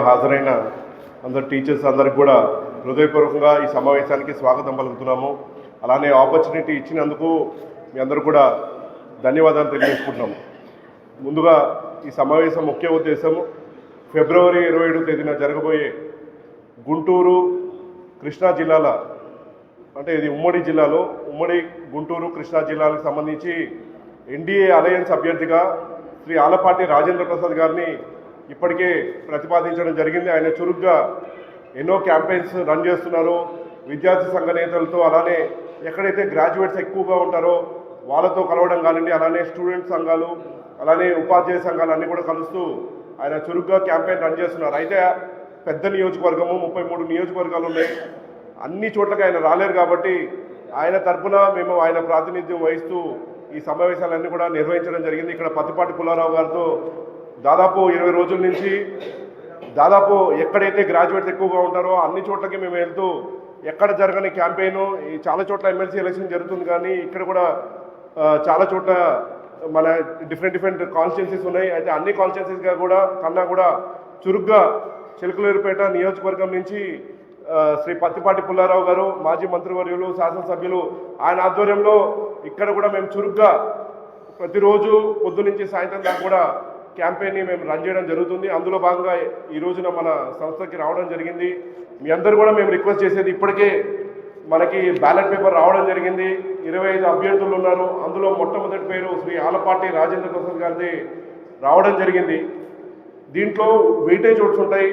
హాజరైన అందరు టీచర్స్ అందరికి కూడా హృదయపూర్వకంగా ఈ సమావేశానికి స్వాగతం పలుకుతున్నాము. అలానే ఆపర్చునిటీ ఇచ్చినందుకు మీ అందరూ కూడా ధన్యవాదాలు తెలియజేసుకుంటున్నాము. ముందుగా ఈ సమావేశం ముఖ్య ఉద్దేశం ఫిబ్రవరి ఇరవై ఏడు తేదీన జరగబోయే గుంటూరు కృష్ణా జిల్లాల అంటే ఇది ఉమ్మడి జిల్లాలో ఉమ్మడి గుంటూరు కృష్ణా జిల్లాలకు సంబంధించి ఎన్డీఏ అలయన్స్ అభ్యర్థిగా శ్రీ ఆలపాటి రాజేంద్ర ప్రసాద్ గారిని ఇప్పటికే ప్రతిపాదించడం జరిగింది. ఆయన చురుగ్గా ఎన్నో క్యాంపెయిన్స్ రన్ చేస్తున్నారు. విద్యార్థి సంఘ నేతలతో అలానే ఎక్కడైతే గ్రాడ్యుయేట్స్ ఎక్కువగా ఉంటారో వాళ్ళతో కలవడం కానివ్వండి అలానే స్టూడెంట్ సంఘాలు అలానే ఉపాధ్యాయ సంఘాలు అన్నీ కూడా కలుస్తూ ఆయన చురుగ్గా క్యాంపెయిన్ రన్ చేస్తున్నారు. అయితే పెద్ద నియోజకవర్గము ముప్పై మూడు నియోజకవర్గాలు ఉన్నాయి. అన్ని చోట్లకి ఆయన రాలేరు కాబట్టి ఆయన తరఫున మేము ఆయన ప్రాతినిధ్యం వహిస్తూ ఈ సమావేశాలన్నీ కూడా నిర్వహించడం జరిగింది. ఇక్కడ పత్తిపాటి పుల్లారావు గారితో దాదాపు ఇరవై రోజుల నుంచి దాదాపు ఎక్కడైతే గ్రాడ్యుయేట్స్ ఎక్కువగా ఉంటారో అన్ని చోట్లకి మేము వెళ్తూ ఎక్కడ జరగని క్యాంపెయిన్ ఈ చాలా చోట్ల ఎమ్మెల్సీ ఎలక్షన్ జరుగుతుంది కానీ ఇక్కడ కూడా చాలా చోట్ల మన డిఫరెంట్ డిఫరెంట్ కాన్స్టిట్యున్సీస్ ఉన్నాయి. అయితే అన్ని కాన్స్టిట్యున్సీస్గా కూడా కన్నా కూడా చురుగ్గా చిలుకలూరుపేట నియోజకవర్గం నుంచి శ్రీ పత్తిపాటి పుల్లారావు గారు మాజీ మంత్రివర్యులు శాసనసభ్యులు ఆయన ఆధ్వర్యంలో ఇక్కడ కూడా మేము చురుగ్గా ప్రతిరోజు పొద్దు నుంచి సాయంత్రం దాకా కూడా క్యాంపెయిన్ని మేము రన్ చేయడం జరుగుతుంది. అందులో భాగంగా ఈ రోజున మన సంస్థకి రావడం జరిగింది. మీ అందరు కూడా మేము రిక్వెస్ట్ చేసేది ఇప్పటికే మనకి బ్యాలెట్ పేపర్ రావడం జరిగింది. ఇరవై ఐదు అభ్యర్థులు ఉన్నారు. అందులో మొట్టమొదటి పేరు శ్రీ ఆలపాటి రాజేంద్ర ప్రసాద్ గారిది రావడం జరిగింది. దీంట్లో వెయిటేజ్ ఓట్స్ ఉంటాయి.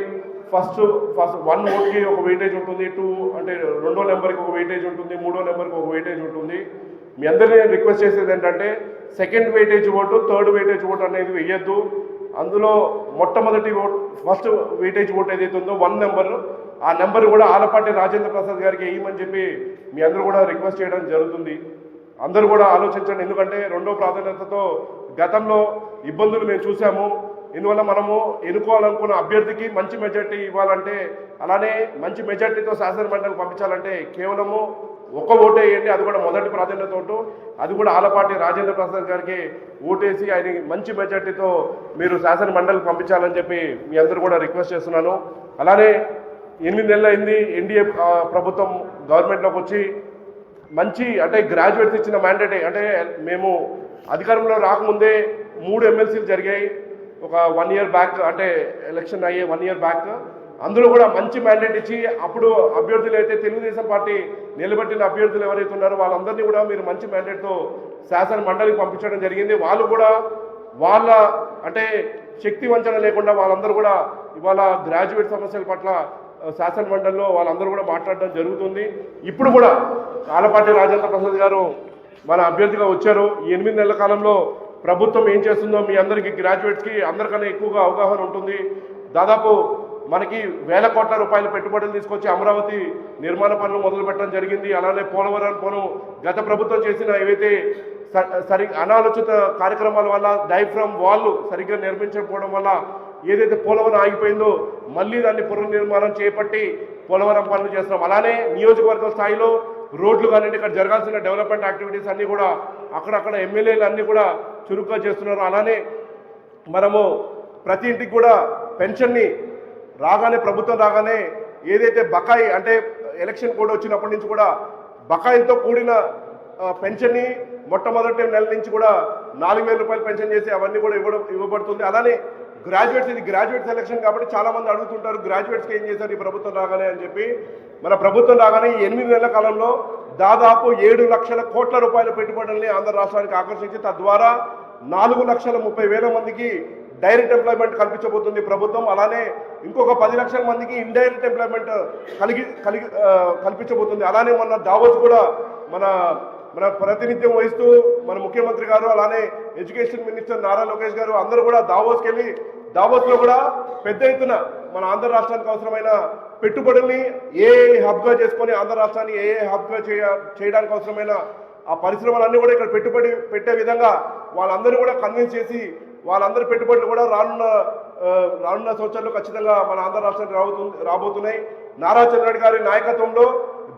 ఫస్ట్ ఫస్ట్ వన్ ఓట్కి ఒక వెయిటేజ్ ఉంటుంది. టూ అంటే రెండో నెంబర్కి ఒక వెయిటేజ్ ఉంటుంది. మూడో నెంబర్కి ఒక వెయిటేజ్ ఉంటుంది. మీ అందరినీ నేను రిక్వెస్ట్ చేసేది ఏంటంటే second weightage vote third weightage vote అనేది వెయ్యొద్దు అందులో మొట్టమొదటి ఓట్ ఫస్ట్ వెయిటేజ్ ఓట్ ఏదైతే ఉందో వన్ నెంబర్ ఆ నెంబర్ కూడా ఆలపాటి రాజేంద్ర ప్రసాద్ గారికి వేయమని చెప్పి మీ అందరూ కూడా రిక్వెస్ట్ చేయడం జరుగుతుంది. అందరూ కూడా ఆలోచించండి. ఎందుకంటే రెండో ప్రాధాన్యతతో గతంలో ఇబ్బందులు మేము చూసాము. ఇందువల్ల మనము ఎన్నుకోవాలనుకున్న అభ్యర్థికి మంచి మెజార్టీ ఇవ్వాలంటే అలానే మంచి మెజార్టీతో శాసన మండలికి పంపించాలంటే కేవలము ఒక్క ఓటే వేయండి. అది కూడా మొదటి ప్రాధాన్యత అది కూడా ఆలపాటి రాజేంద్ర ప్రసాద్ గారికి ఓటేసి ఆయన మంచి మెజార్టీతో మీరు శాసన మండలికి పంపించాలని చెప్పి మీ అందరూ కూడా రిక్వెస్ట్ చేస్తున్నాను. అలానే ఎన్ని నెలలు అయింది ఎన్డీఏ ప్రభుత్వం గవర్నమెంట్లోకి వచ్చి మంచి అంటే గ్రాడ్యుయేట్స్ ఇచ్చిన మ్యాండేట్ అంటే మేము అధికారంలో రాకముందే మూడు ఎమ్మెల్సీలు జరిగాయి. ఒక వన్ ఇయర్ బ్యాక్ అంటే ఎలక్షన్ అయ్యే వన్ ఇయర్ బ్యాక్ అందులో కూడా మంచి మ్యాండేట్ ఇచ్చి అప్పుడు అభ్యర్థులు అయితే తెలుగుదేశం పార్టీ నిలబెట్టిన అభ్యర్థులు ఎవరైతే ఉన్నారో వాళ్ళందరినీ కూడా మీరు మంచి మ్యాండేట్తో శాసన మండలికి పంపించడం జరిగింది. వాళ్ళు కూడా వాళ్ళ అంటే శక్తి వంచన లేకుండా వాళ్ళందరూ కూడా ఇవాళ గ్రాడ్యుయేట్ సమస్యల పట్ల శాసన మండలిలో వాళ్ళందరూ కూడా మాట్లాడడం జరుగుతుంది. ఇప్పుడు కూడా కాలపాటి రాజేంద్ర ప్రసాద్ గారు మన అభ్యర్థిగా వచ్చారు. ఎనిమిది నెలల కాలంలో ప్రభుత్వం ఏం చేస్తుందో మీ అందరికీ గ్రాడ్యుయేట్స్కి అందరికన్నా ఎక్కువగా అవగాహన ఉంటుంది. దాదాపు మనకి వేల కోట్ల రూపాయల పెట్టుబడులు తీసుకొచ్చి అమరావతి నిర్మాణ పనులు మొదలు పెట్టడం జరిగింది. అలానే పోలవరం పను గత ప్రభుత్వం చేసిన ఏవైతే స- సరి అనాలోచిత కార్యక్రమాల వల్ల డైఫ్రమ్ వాళ్ళు సరిగ్గా నిర్మించకపోవడం వల్ల ఏదైతే పోలవరం ఆగిపోయిందో మళ్ళీ దాన్ని పునర్నిర్మాణం చేపట్టి పోలవరం పనులు చేస్తున్నాం. అలానే నియోజకవర్గ స్థాయిలో రోడ్లు కానివ్వండి ఇక్కడ జరగాల్సిన డెవలప్మెంట్ యాక్టివిటీస్ అన్నీ కూడా అక్కడక్కడ ఎమ్మెల్యేలు అన్నీ కూడా చురుగ్గా చేస్తున్నారు. అలానే మనము ప్రతి ఇంటికి కూడా పెన్షన్ని రాగానే ప్రభుత్వం రాగానే ఏదైతే బకాయి అంటే ఎలక్షన్ కోడ్ వచ్చినప్పటి నుంచి కూడా బకాయిలతో కూడిన పెన్షన్ని మొట్టమొదటి నెల నుంచి కూడా నాలుగు వేల రూపాయలు పెన్షన్ చేసి అవన్నీ కూడా ఇవ్వడం ఇవ్వబడుతుంది. అలానే గ్రాడ్యుయేట్స్ ఇది గ్రాడ్యుయేట్ సెలక్షన్ కాబట్టి చాలామంది అడుగుతుంటారు గ్రాడ్యుయేట్స్కి ఏం చేశారు ఈ ప్రభుత్వం రాగానే? అని చెప్పి. మన ప్రభుత్వం రాగానే ఈ ఎనిమిది నెలల కాలంలో దాదాపు ఏడు లక్షల కోట్ల రూపాయల పెట్టుబడుల్ని ఆంధ్ర రాష్ట్రానికి ఆకర్షించి తద్వారా నాలుగు లక్షల ముప్పై వేల మందికి డైరెక్ట్ ఎంప్లాయ్మెంట్ కల్పించబోతుంది ప్రభుత్వం. అలానే ఇంకొక పది లక్షల మందికి ఇండైరెక్ట్ ఎంప్లాయ్మెంట్ కలిగి కలిగి కల్పించబోతుంది. అలానే మన దావోస్ కూడా మన మన ప్రాతినిధ్యం వహిస్తూ మన ముఖ్యమంత్రి గారు అలానే ఎడ్యుకేషన్ మినిస్టర్ నారా లోకేష్ గారు అందరూ కూడా దావోస్కి వెళ్ళి దావోస్లో కూడా పెద్ద ఎత్తున మన ఆంధ్ర రాష్ట్రానికి అవసరమైన పెట్టుబడుల్ని ఏ హబ్గా చేసుకొని ఆంధ్ర రాష్ట్రాన్ని ఏ ఏ హబ్గా చేయ చేయడానికి అవసరమైన ఆ పరిశ్రమలన్నీ కూడా ఇక్కడ పెట్టుబడి పెట్టే విధంగా వాళ్ళందరూ కూడా కన్విన్స్ చేసి వాళ్ళందరి పెట్టుబడులు కూడా రానున్న రానున్న సంవత్సరాల్లో ఖచ్చితంగా మన ఆంధ్ర రాష్ట్రానికి రాబోతుంది రాబోతున్నాయి. నారా చంద్రరెడ్డి గారి నాయకత్వంలో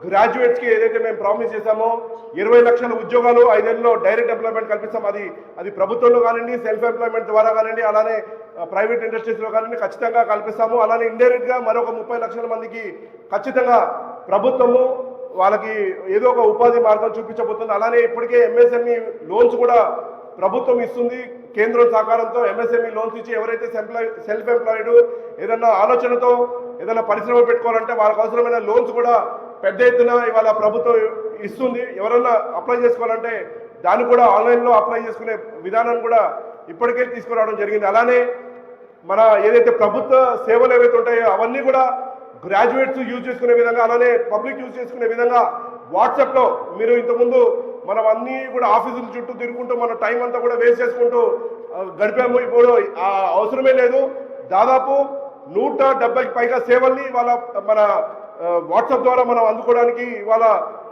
గ్రాడ్యుయేట్స్కి ఏదైతే మేము ప్రామిస్ చేశామో ఇరవై లక్షల ఉద్యోగాలు ఐదేళ్ళలో డైరెక్ట్ ఎంప్లాయ్మెంట్ కల్పిస్తాం. అది అది ప్రభుత్వంలో కానివ్వండి సెల్ఫ్ ఎంప్లాయ్మెంట్ ద్వారా కానివ్వండి అలానే ప్రైవేట్ ఇండస్ట్రీస్లో కానివ్వండి ఖచ్చితంగా కల్పిస్తాము. అలానే ఇండైరెక్ట్గా మరొక ముప్పై లక్షల మందికి ఖచ్చితంగా ప్రభుత్వము వాళ్ళకి ఏదో ఒక ఉపాధి మార్గం చూపించబోతుంది. అలానే ఇప్పటికే ఎంఎస్ఎంఈ లోన్స్ కూడా ప్రభుత్వం ఇస్తుంది. కేంద్రం సహకారంతో ఎంఎస్ఎంఈ లోన్స్ ఇచ్చి ఎవరైతే సెల్ఫ్ ఎంప్లాయిడ్ ఏదన్నా ఆలోచనతో ఏదైనా పరిశ్రమ పెట్టుకోవాలంటే వాళ్ళకి అవసరమైన లోన్స్ కూడా పెద్ద ఎత్తున ఇవాళ ప్రభుత్వం ఇస్తుంది. ఎవరన్నా అప్లై చేసుకోవాలంటే దాన్ని కూడా ఆన్లైన్లో అప్లై చేసుకునే విధానం కూడా ఇప్పటికే తీసుకురావడం జరిగింది. అలానే మన ఏదైతే ప్రభుత్వ సేవలు ఏవైతే ఉంటాయో అవన్నీ కూడా గ్రాడ్యుయేట్స్ యూజ్ చేసుకునే విధంగా అలానే పబ్లిక్ యూజ్ చేసుకునే విధంగా వాట్సాప్లో మీరు ఇంతకుముందు మనం అన్నీ కూడా ఆఫీసుల చుట్టూ తిరుగుకుంటూ మన టైం అంతా కూడా వేస్ట్ చేసుకుంటూ గడిపాము. ఇప్పుడు అవసరమే లేదు. దాదాపు నూట డెబ్బైకి పైగా సేవల్ని వాళ్ళ మన వాట్సాప్ ద్వారా మనం అందుకోవడానికి ఇవాళ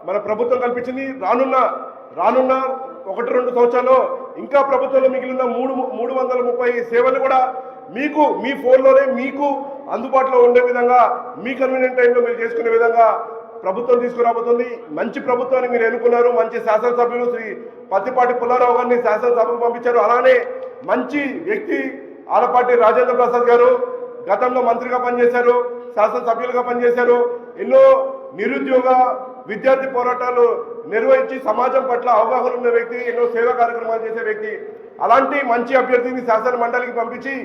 మన ప్రభుత్వం కల్పించింది. రానున్న రానున్న ఒకటి రెండు సంవత్సరాల్లో ఇంకా ప్రభుత్వంలో మిగిలిన మూడు మూడు వందల ముప్పై సేవలు కూడా మీకు మీ ఫోన్లోనే మీకు అందుబాటులో ఉండే విధంగా మీ కన్వీనియంట్ టైంలో మీరు చేసుకునే విధంగా ప్రభుత్వం తీసుకురాబోతుంది. మంచి ప్రభుత్వాన్ని మీరు ఎన్నుకున్నారు. మంచి శాసనసభ్యులు శ్రీ పత్తిపాటి పుల్లారావు గారిని శాసనసభకు పంపించారు. అలానే మంచి వ్యక్తి ఆలపాటి రాజేంద్ర ప్రసాద్ గారు గతంలో మంత్రిగా పనిచేశారు. శాసనసభ్యులుగా పనిచేశారు. ఎన్నో నిరుద్యోగ విద్యార్థి పోరాటాలు నిర్వహించి సమాజం పట్ల అవగాహన ఉన్న వ్యక్తి ఎన్నో సేవా కార్యక్రమాలు చేసే వ్యక్తి. అలాంటి మంచి అభ్యర్థిని శాసన మండలికి పంపించి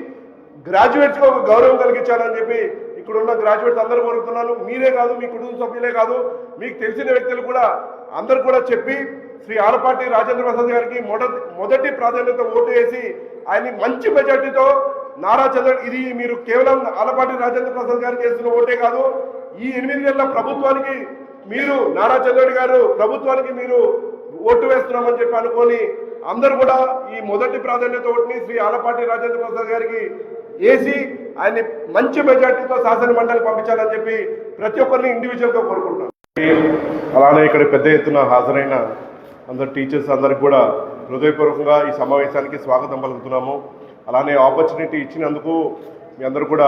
గ్రాడ్యుయేట్స్గా ఒక గౌరవం కలిగించాలని చెప్పి ఇక్కడున్న గ్రాడ్యుయేట్స్ అందరూ కోరుతున్నాను. మీరే కాదు మీ కుటుంబ సభ్యులే కాదు మీకు తెలిసిన వ్యక్తులు కూడా అందరు కూడా చెప్పి శ్రీ ఆలపాటి రాజేంద్ర ప్రసాద్ గారికి మొదటి మొదటి ప్రాధాన్యత ఓటు వేసి ఆయన్ని మంచి మెజార్టీతో నారా చంద్ర ఇది మీరు కేవలం ఆలపాటి రాజేంద్ర ప్రసాద్ గారికి చేస్తున్న ఓటే కాదు ఈ ఎనిమిది నెలల ప్రభుత్వానికి మీరు నారా చంద్రుడి గారు ప్రభుత్వానికి మీరు ఓటు వేస్తున్నామని చెప్పి అనుకొని అందరూ కూడా ఈ మొదటి ప్రాధాన్యత ఓటుని శ్రీ ఆలపాటి రాజేంద్ర ప్రసాద్ గారికి వేసి ఆయన్ని మంచి మెజార్టీతో శాసన మండలి పంపించాలని చెప్పి ప్రతి ఒక్కరిని ఇండివిజువల్గా కోరుకుంటున్నాను. అలానే ఇక్కడ పెద్ద ఎత్తున హాజరైన అందరు టీచర్స్ అందరికి కూడా హృదయపూర్వకంగా ఈ సమావేశానికి స్వాగతం పలుకుతున్నాము. అలానే ఆపర్చునిటీ ఇచ్చినందుకు మీ అందరూ కూడా